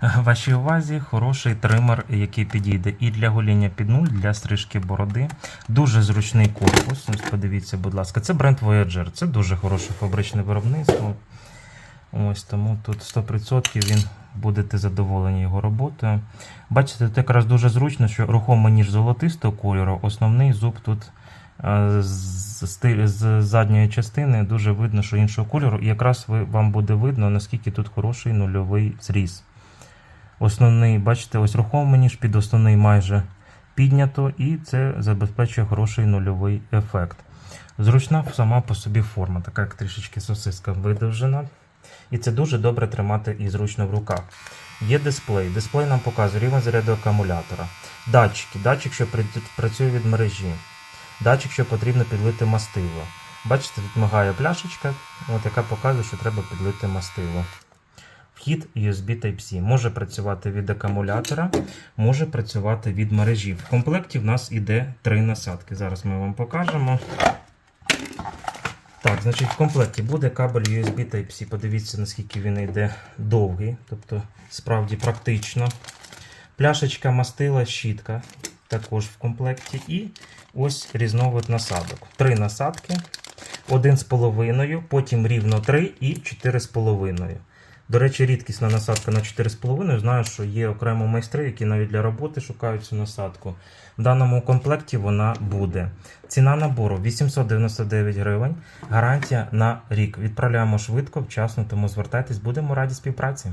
Вашій увазі хороший тример, який підійде і для гоління під нуль, для стрижки бороди. Дуже зручний корпус. Подивіться, будь ласка, це бренд Voyager. Це дуже хороше фабричне виробництво. Ось тому тут 100% він будете задоволені його роботою. Бачите, тут якраз дуже зручно, що рухомий ніж золотистого кольору, основний зуб тут е, з, задньої частини дуже видно, що іншого кольору. І якраз вам буде видно, наскільки тут хороший нульовий зріз. Основний, бачите, ось рухомий ніж під основний майже піднято, і це забезпечує хороший нульовий ефект. Зручна сама по собі форма, така як трішечки сосиска видовжена. І це дуже добре тримати і зручно в руках. Є дисплей. Дисплей нам показує рівень заряду акумулятора. Датчики. Датчик, що працює від мережі. Датчик, що потрібно підлити мастило. Бачите, тут мигає пляшечка, от, яка показує, що треба підлити мастило. Вхід USB Type-C може працювати від акумулятора, може працювати від мережі. В комплекті в нас іде три насадки. Зараз ми вам покажемо. Так, значить, в комплекті буде кабель USB Type-C. Подивіться, наскільки він йде довгий, тобто справді практично. Пляшечка мастила, щітка також в комплекті. І ось різновид насадок. Три насадки, один з половиною, потім рівно три і чотири з половиною. До речі, рідкісна насадка на 4,5. Знаю, що є окремо майстри, які навіть для роботи шукають цю насадку. В даному комплекті вона буде. Ціна набору 899 гривень. Гарантія на рік. Відправляємо швидко, вчасно, тому звертайтесь, будемо раді співпраці.